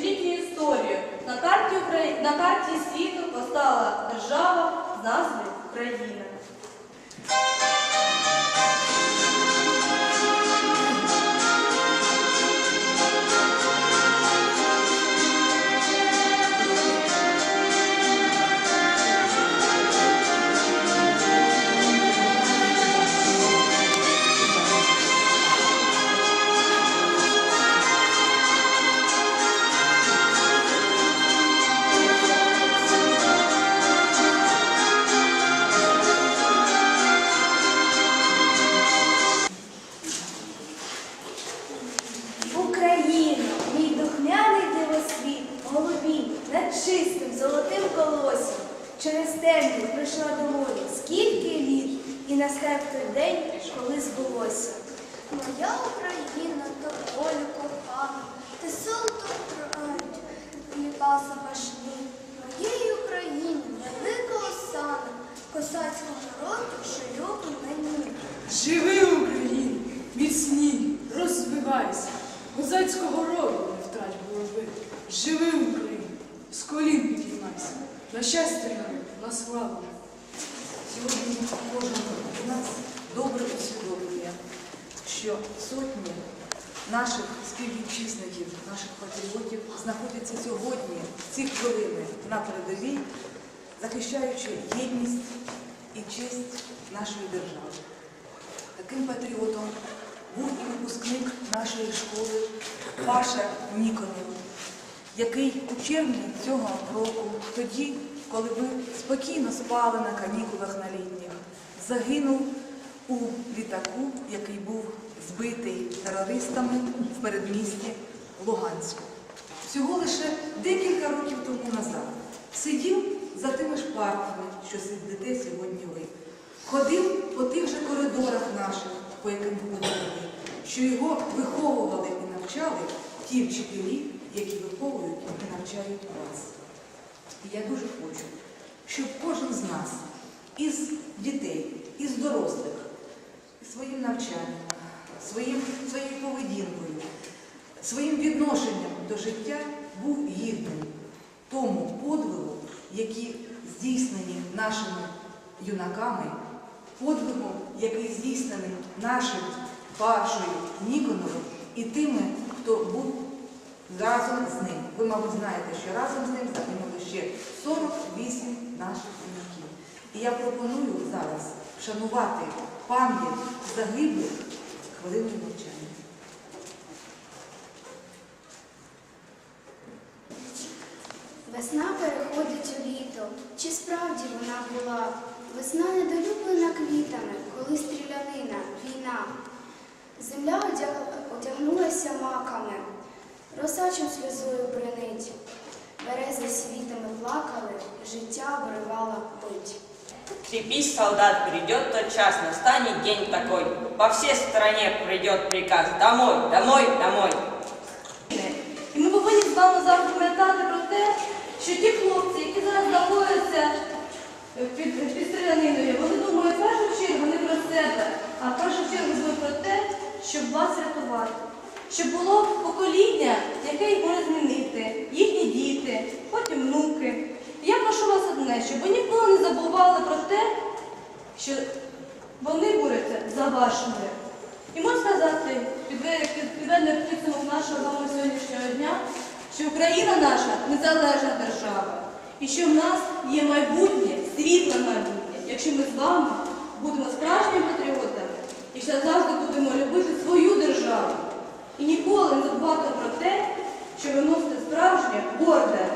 тисячолітню історію на карті, Украї... на карті світу постала держава з назвою Україна. Чистим золотим колоссям. Через темрю прийшла до скільки літ, і настав той день, коли збулося. Моя Україна, тобою кохана, ти солто крають, ліпаса важні. Моєї України велика осана, косацького народу, що любить мені. Живи, Україна, міцні, розвивайся, козацького роду не втрать голови. Живи, Україна, з колін підіймайся, на щастя на славу. Сьогодні кожен з нас добре усвідомлює, що сотні наших співвітчизників, наших патріотів знаходяться сьогодні, в ці хвилини на передовій, захищаючи єдність і честь нашої держави. Таким патріотом був і випускник нашої школи Паша Ніконов, який у червні цього року, тоді, коли ви спокійно спали на канікулах на літніх, загинув у літаку, який був збитий терористами в передмісті Луганську. Всього лише декілька років тому назад сидів за тими ж партами, що сидите сьогодні ви. Ходив по тих же коридорах наших, по яким ходили, що його виховували і навчали ті вчителі, які виховують і навчають вас. І я дуже хочу, щоб кожен з нас із дітей, із дорослих, своїм навчанням, своїм, своєю поведінкою, своїм відношенням до життя був гідним тому подвигу, які здійснені нашими юнаками, подвигу, який здійснений нашим Пашою Ніконовим і тими, хто був разом з ним. Ви, мабуть, знаєте, що разом з ним загинули ще 48 наших юнаків. І я пропоную зараз вшанувати пам'ять загиблих хвилиною мовчання. Весна переходить у літо. Чи справді вона була? Весна недолюблена квітами, коли стрілянина, війна. Земля одяг- одягнулася маками, росачим сльозою бренить. Берези світами плакали, життя обривала пить. Крепись, солдат, придет тот час, настанет день такой. По всей стране придет приказ «Домой, домой, домой». І ми повинні з вами завжди пам'ятати про те, що ті хлопці, які зараз знаходяться під, під стріляниною, вони думають в першу чергу не про себе, а в першу чергу думають про те, щоб вас рятувати. Щоб було покоління, яке їх може змінити, їхні діти, потім внуки. Я прошу вас одне, щоб ви ніколи не забували про те, що вони борються за ваш мир. І можу сказати, підведений підсумок нашого вами сьогоднішнього дня, що Україна наша незалежна держава, і що в нас є майбутнє, світле майбутнє, якщо ми з вами будемо справжніми патріотами і завжди будемо любити свою державу. І ніколи не забувати про те, що ви носите справжнє, горде,